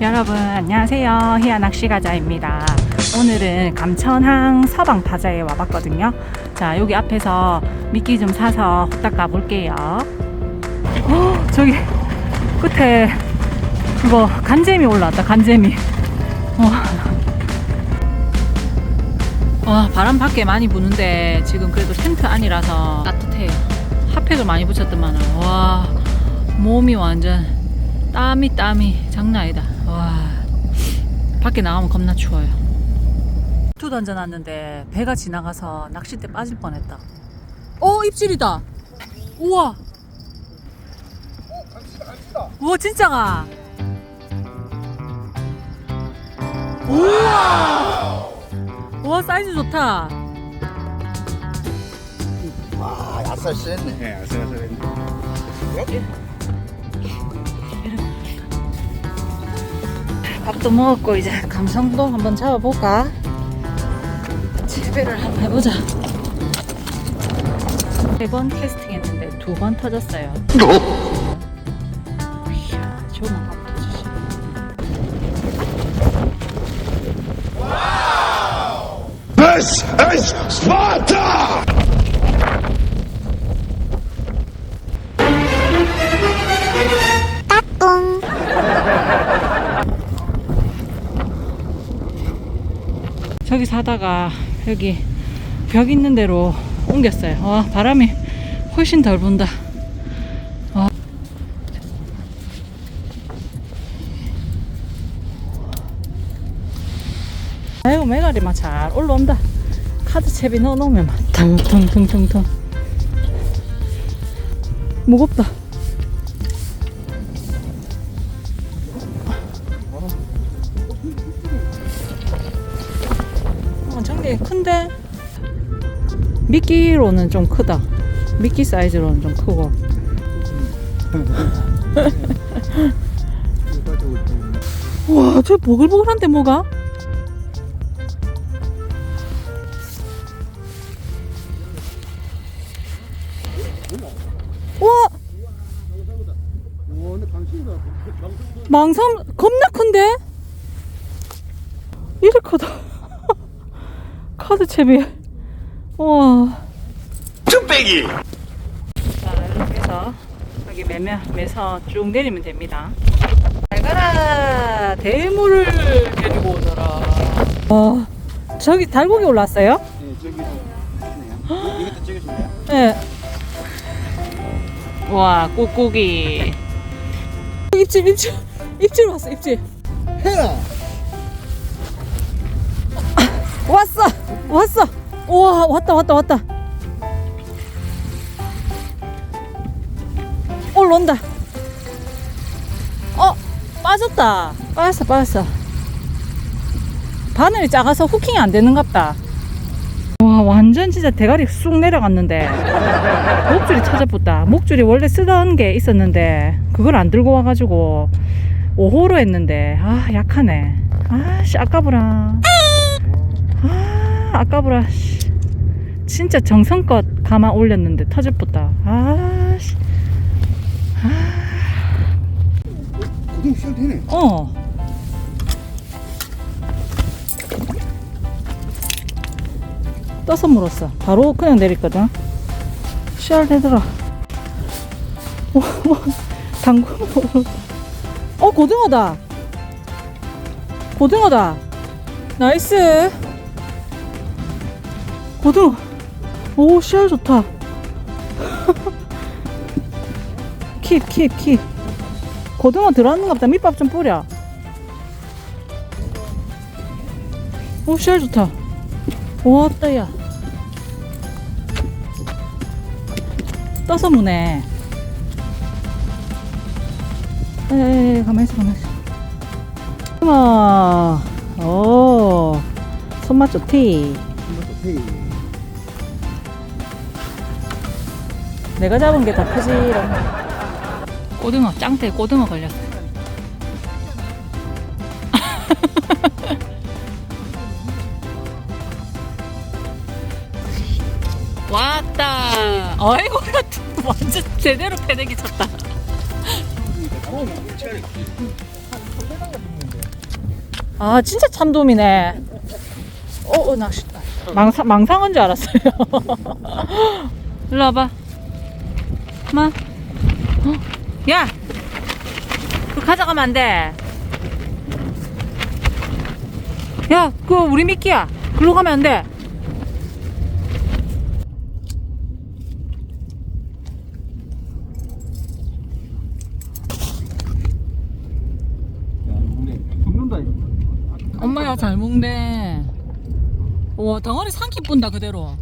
여러분 안녕하세요. 희야 낚시가자입니다. 오늘은 감천항 서방 바자에 와봤거든요. 자 여기 앞에서 미끼 좀 사서 후딱 가볼게요. 어, 저기 끝에 그거 간재미 올라왔다 간재미. 어. 와 바람 밖에 많이 부는데 지금 그래도 텐트 안이라서 따뜻해요. 핫팩을 많이 붙였더만 와 몸이 완전 땀이 땀이 장난 아니다 와 밖에 나가면 겁나 추워요. 투 던져놨는데 배가 지나가서 낚싯대 빠질 뻔했다. 어 입질이다. 우와. 우와 진짜가? 우와! 우와 사이즈 좋다. 와, 아싸 쎄네. 네, 아슬아슬했네. 밥도 먹었고 이제 감성도 한번 잡아볼까? 재배를 한번 해보자. 세 번 캐스팅 했는데 두 번 터졌어요. 이야, 조만 가면 터지지. This is Sparta! 저기 사다가 여기 벽 있는 데로 옮겼어요. 와 바람이 훨씬 덜 분다. 와. 아이고 메가리만 잘 올라온다. 카드 채비 넣어놓으면 막 퉁퉁퉁퉁퉁 무겁다. 미끼로는 좀 크다. 미끼 사이즈로는 좀 크고. 와, 저 보글보글한데 뭐가? 와, 망삼 겁나 큰데? 이렇게 크다. 카드 채비. 와. 쭈빼기! 자, 이렇게 해서 여기 매매, 매서 쭉 내리면 됩니다. 잘 가라! 대물을 데리고 오너라. 와, 저기 달고기 올랐어요? 네, 있네요. 이것도 찍으실래요? 네. 와, 꾹꾹이. 입질, 입질, 입질 왔어, 입질. 해라! 왔어! 왔어! 우와, 왔다, 왔다, 왔다. 올라온다. 어, 빠졌다. 빠졌어, 빠졌어. 바늘이 작아서 후킹이 안 되는갑다. 와, 완전 진짜 대가리 쑥 내려갔는데. 목줄이 찾아붙다. 목줄이 원래 쓰던 게 있었는데, 그걸 안 들고 와가지고, 5호로 했는데, 아, 약하네. 아, 씨, 아까보라. 아, 아까보라. 씨. 진짜 정성껏 가만 올렸는데 터질붙다. 아, 씨. 고등 시작되네. 어. 떠서 물었어. 바로 그냥 내렸거든. 씨알 되더라. 오, 당근. 어, 고등어다. 고등어다. 나이스. 고등어. 오, 씨알 좋다. 킵, 킵, 킵. 고등어 들어왔는가 보다. 밑밥 좀 뿌려. 오, 씨알 좋다. 왔다, 야. 떠서 무네. 에이, 가만히 있어, 가만히 있어. 우와, 오, 손맛 좋지? 이것도 페 내가 잡은 게더 크지, 고등어, 짱대 고등어 걸렸어. 왔다. 아이고, 완전 제대로 패대기 쳤다. 아 진짜 참돔이네. 어, 어 낚시. 망상 망상한 줄 알았어요. 일로 와봐. 마. 어? 야. 그 가져가면 안 돼. 야, 그거 우리 미끼야. 글로 가면 안 돼. 엄마야 잘 먹네. 와 덩어리 삼키 뿐다 그대로.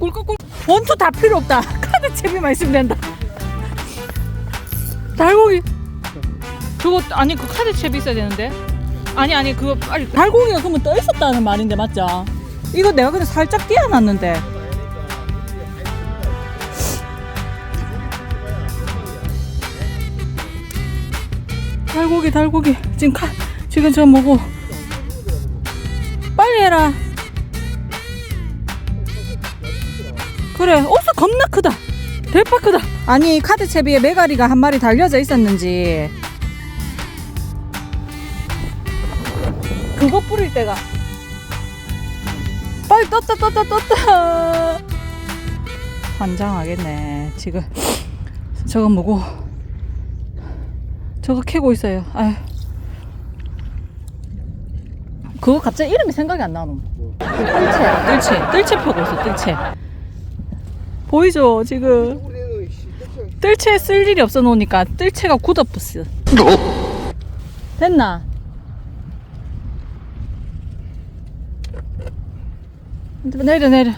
꿀꿀꿀. 원투 다 필요 없다. 카드 채비만 있으면 된다. 달고기. 그거 아니 그 카드 채비 있어야 되는데. 아니 아니 그거 빨리 달고기가 그러면 떠 있었다는 말인데 맞죠? 이거 내가 그냥 살짝 띄어놨는데. 달고기 달고기 지금 카 지금 저 뭐고 빨리 해라 그래. 옷이 겁나 크다. 대파 크다. 아니 카드 채비에 메가리가 한 마리 달려져 있었는지. 그거 뿌릴 때가. 빨리 떴다 떴다 떴다. 환장하겠네. 지금. 저거 뭐고? 저거 캐고 있어요. 아휴. 그거 갑자기 이름이 생각이 안 나노. 뜰채, 뜰채, 뜰채 펴고 있어, 뜰채. 보이죠, 지금. 뜰채 쓸 일이 없어 놓으니까 뜰채가 굳어붙어. 됐나? 내려, 내려.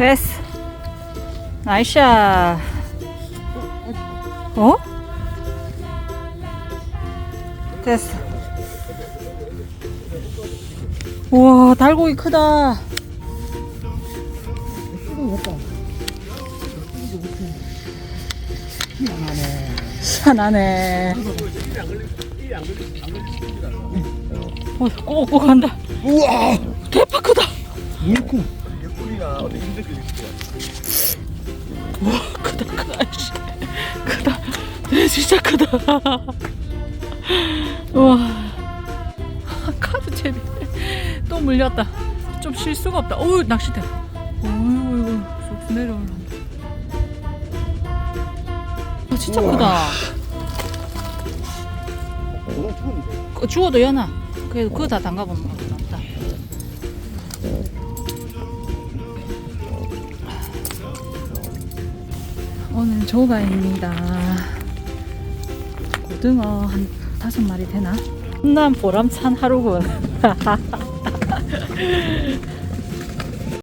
됐어. 나이샤. 어? 됐어. 우와, 달고기 크다. 희한하네. 어, 꼭꼭 간다. 우와. 대파 크다. 물고. 크다 크다 씨. 크다 네, 진짜 크다 우와. 카드 채비 또 물렸다. 좀 쉴 수가 없다. 어우 낚싯대. 어이구 이거 쑥 내려올라. 아, 진짜 크다. 그건 죽었는데. 그 주워도 연하 그래도 그거 다 담가보는 오늘 조가입니다 고등어 한 다섯 마리 되나? 난 보람찬 하루군